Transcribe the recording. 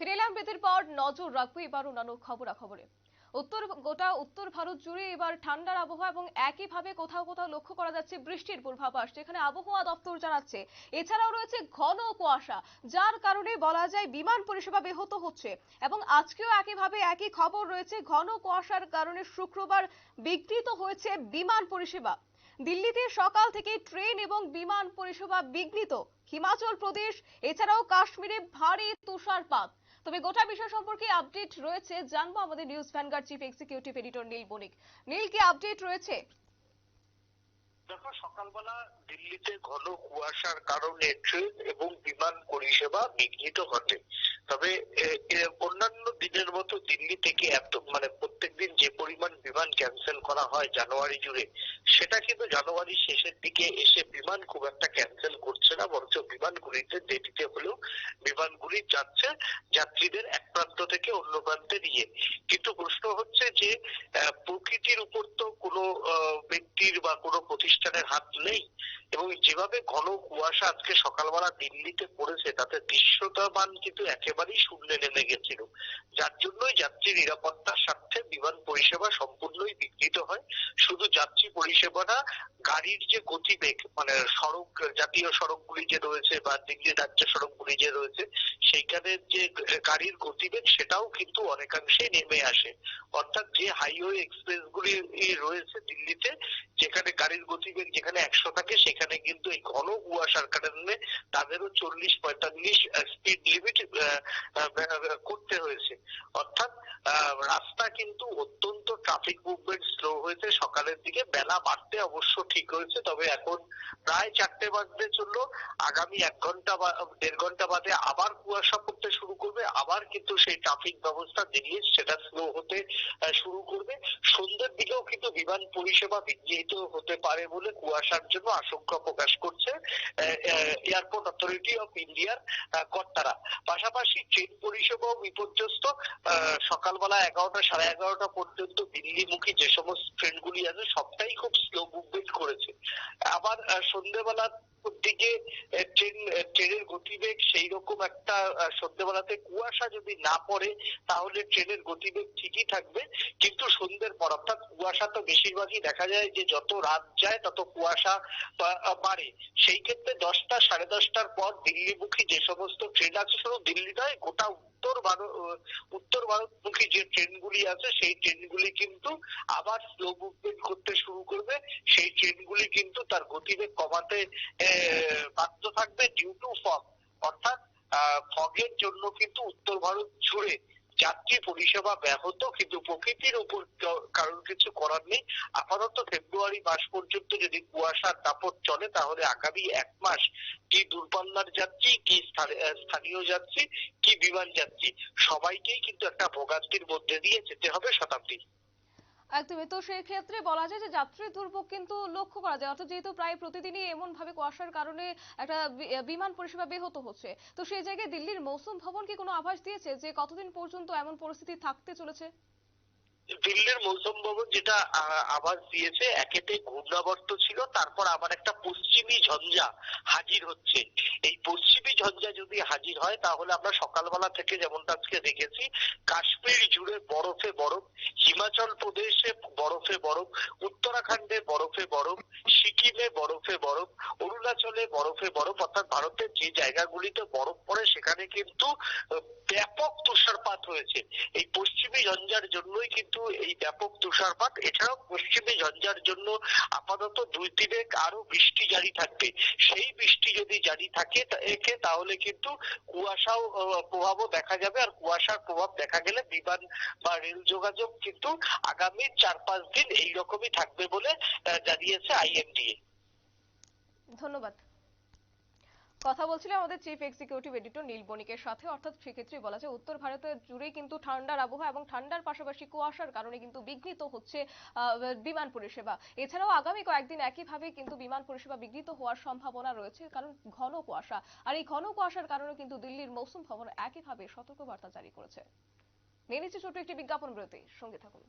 ফিরে এলাম বিরতির পর নজর রাখব এবার অন্যান্য খবরাখবরে। উত্তর গোটা উত্তর ভারত জুড়ে এবার ঠান্ডার আবহাওয়া এবং একইভাবে কোথাও কোথাও লক্ষ্য করা যাচ্ছে বৃষ্টির পূর্বাভাস, যেখানে আবহাওয়া দপ্তর জানাচ্ছে। এছাড়াও রয়েছে ঘন কুয়াশা, যার কারণে বলা যায় বিমান পরিষেবা ব্যাহত হচ্ছে এবং আজকেও একইভাবে একই খবর রয়েছে, ঘন কুয়াশার কারণে শুক্রবার বিঘ্নিত হয়েছে বিমান পরিষেবা। দিল্লিতে সকাল থেকে ট্রেন এবং বিমান পরিষেবা বিঘ্নিত। হিমাচল প্রদেশ, এছাড়াও কাশ্মীরে ভারী তুষারপাত। তবে গোটা বিষয় সম্পর্কে আপডেট রয়েছে। জানব আমাদের news Vanguard chief executive editor Neel Banik. Neel, কি আপডেট রয়েছে? দেখো, সকালবেলা দিল্লিতে ঘন কুয়াশার কারণে ট্রেন এবং বিমান পরিষেবা বিঘ্নিত ঘটে। তবে অন্যান্য দিনের মতো দিল্লি থেকে এত মানে যে পরিমাণ বিমান ক্যান্সেল করা হয় জানুয়ারি জুড়ে, সেটা কিন্তু জানুয়ারির শেষের দিকে এসে বিমান খুব একটা ক্যান্সেল করছে না, বরঞ্চ বিমানগুলিতে দেরিতে হলেও বিমানগুলি যাচ্ছে, যাত্রীদের এক প্রান্ত থেকে অন্য প্রান্তে নিয়ে। কিন্তু প্রশ্ন হচ্ছে যে প্রকৃতির উপর তো কোনো ব্যক্তির বা কোনো প্রতিষ্ঠানের হাত নেই। এবং যেভাবে ঘন কুয়াশা আজকে সকালবেলা দিল্লিতে পড়েছে, তাতে দৃশ্যতা মান কিন্তু একেবারেই শূন্যে নেমে গেছিল। যার জন্যই যাত্রী নিরাপত্তার স্বার্থে বিমান পরিষেবা সম্পূর্ণই বিঘ্নিত হয়। শুধু যাত্রী পরিষেবা না, গাড়ির যে গতিবেগ মানে সড়ক, জাতীয় সড়কগুলি যে রয়েছে বা দিল্লি রাজ্য সড়কগুলি যে রয়েছে সেইখানে যে গাড়ির গতিবেগ, সেটাও কিন্তু অনেকাংশে নেমে আসে। অর্থাৎ যে হাইওয়ে এক্সপ্রেস গুলি রয়েছে দিল্লিতে, যেখানে গাড়ির গতিবেগ যেখানে একশো থাকে, সেখানে কিন্তু এই ঘন কুয়াশার কারণে তাদেরও চল্লিশ পঁয়তাল্লিশ স্পিড লিমিট করতে হয়েছে। অর্থাৎ রাস্তা কিন্তু অত্যন্ত ট্রাফিক মুভমেন্ট স্লো হয়েছে। সকালের দিকে বেলা বাড়তে অবশ্য ঠিক হয়েছে, তবে এখন প্রায় চারটে বাজতে চলল। আগামী এক ঘণ্টা বা, দেড় ঘণ্টা বাদে আবার কুয়াশা পড়তে শুরু করবে। আবার কিন্তু সেই ট্রাফিক ব্যবস্থা দিল্লি সেটা স্লো হতে আহ, শুরু করবে সন্ধ্যের দিকেও কিন্তু বিমান পরিষেবা বিঘ্নিত হতে পারে বলে কুয়াশার জন্য আশঙ্কা প্রকাশ করছে এয়ারপোর্ট অথরিটি অফ ইন্ডিয়ার কর্তারা। পাশাপাশি ট্রেন পরিষেবাও বিপর্যস্ত। সকালবেলা এগারোটা সাড়ে এগারোটা পর্যন্ত দিল্লিমুখী যে সমস্ত ট্রেনগুলি আছে সবটাই খুব স্লো মুভমেন্ট করেছে। আবার আহ, সন্ধ্যেবেলার দিকে ট্রেন ট্রেনের গতিবেগ সেই রকম একটা সন্ধ্যেবেলাতে কুয়াশা যদি না পড়ে তাহলে ট্রেনের গতিবেগ ঠিকই থাকবে। কিন্তু সন্ধ্যের পর অর্থাৎ কুয়াশা তো বেশিরভাগই দেখা যায় যে যত রাত যায়, তত কুয়াশা বাড়ে। সেই ক্ষেত্রে দশটা, সাড়ে দশটার পর দিল্লিমুখী যে সমস্ত ট্রেন আছে, শুধু দিল্লি নয়, গোটা উত্তর ভারত উত্তর ভারতমুখী যে ট্রেনগুলি আছে, সেই ট্রেনগুলি কিন্তু আবার স্লো মুভমেন্ট করতে শুরু করবে। সেই ট্রেনগুলি কিন্তু তার গতিবেগ কমাতে বাধ্য থাকবে ডিউ টু ফগ অর্থাৎ ফগের জন্য কিন্তু উত্তর ভারত জুড়ে যাত্রী পরিষেবা ব্যাহত, কিন্তু প্রকৃতির উপর কারণ কিছু করার নেই। আপাতত ফেব্রুয়ারি মাস পর্যন্ত যদি কুয়াশার দাপট চলে, তাহলে আগামী এক মাস কি দূরপাল্লার যাত্রী, কি স্থানে- স্থানীয় যাত্রী, কি বিমান যাত্রী, সবাইকেই কিন্তু একটা ভোগান্তির মধ্যে দিয়ে যেতে হবে শতাব্দী একদমই। তো সেই ক্ষেত্রে বলা যায় যে যাত্রী দুর্ভোগ কিন্তু লক্ষ্য করা যায়। অর্থাৎ যেহেতু প্রায় প্রতিদিনই এমন ভাবে কুয়াশার কারণে একটা বিমান পরিষেবা ব্যাহত হচ্ছে, তো সেই জায়গায় দিল্লির মৌসুম ভবন কি কোনো আভাস দিয়েছে যে কতদিন পর্যন্ত এমন পরিস্থিতি থাকতে চলেছে? দিল্লির মৌসুম ভবন যেটা আভাস দিয়েছে, একেতে ঘূর্ণাবর্ত ছিল, তারপর আবার একটা পশ্চিমী ঝঞ্ঝা হাজির হচ্ছে। এই পশ্চিমী ঝঞ্ঝা যদি হাজির হয়, তাহলে আমরা সকালবেলা থেকে যেমনটা আজকে দেখেছি, কাশ্মীর জুড়ে বরফে বরফ, হিমাচল প্রদেশে বরফে বরফ, উত্তরাখণ্ডে বরফে বরফ, সিকিমে বরফে বরফ অরুণাচলে বরফে, বরফ, অর্থাৎ ভারতের যে জায়গাগুলিতে বরফ পড়ে, সেখানে কিন্তু ব্যাপক তুষারপাত হয়েছে। এই পশ্চিমী ঝঞ্ঝার জন্যই কিন্তু এই ব্যাপক তুষারপাত। এছাড়াও পশ্চিমী ঝঞ্ঝার জন্য আপাতত দুই দিনে আরও বৃষ্টি জারি থাকবে। সেই বৃষ্টি যদি জারি থাকে একে তাহলে কিন্তু কুয়াশাও প্রভাবও দেখা যাবে। আর কুয়াশার প্রভাব দেখা গেলে বিমান বা রেল যোগাযোগ কিন্তু আগামী চার পাঁচ দিন এইরকমই থাকবে বলে জানিয়েছে আইএমডিএ। ধন্যবাদ। কথা বলছিলাম আমাদের চিফ এক্সিকিউটিভ এডিটর নীল বণিকের সাথে। অর্থাৎ সেক্ষেত্রে বলা যায় উত্তর ভারতের জুড়েই কিন্তু ঠান্ডার আবহাওয়া এবং ঠান্ডার পাশাপাশি কুয়াশার কারণে কিন্তু বিঘ্নিত হচ্ছে বিমান পরিষেবা। এছাড়াও আগামী কয়েকদিন একইভাবে কিন্তু বিমান পরিষেবা বিঘ্নিত হওয়ার সম্ভাবনা রয়েছে, কারণ ঘন কুয়াশা। আর এই ঘন কুয়াশার কারণে কিন্তু দিল্লির মৌসুম ভবন একইভাবে সতর্কবার্তা জারি করেছে। নিয়ে নিচ্ছে ছোট্ট একটি বিজ্ঞাপন বিরতি, সঙ্গে থাকুন।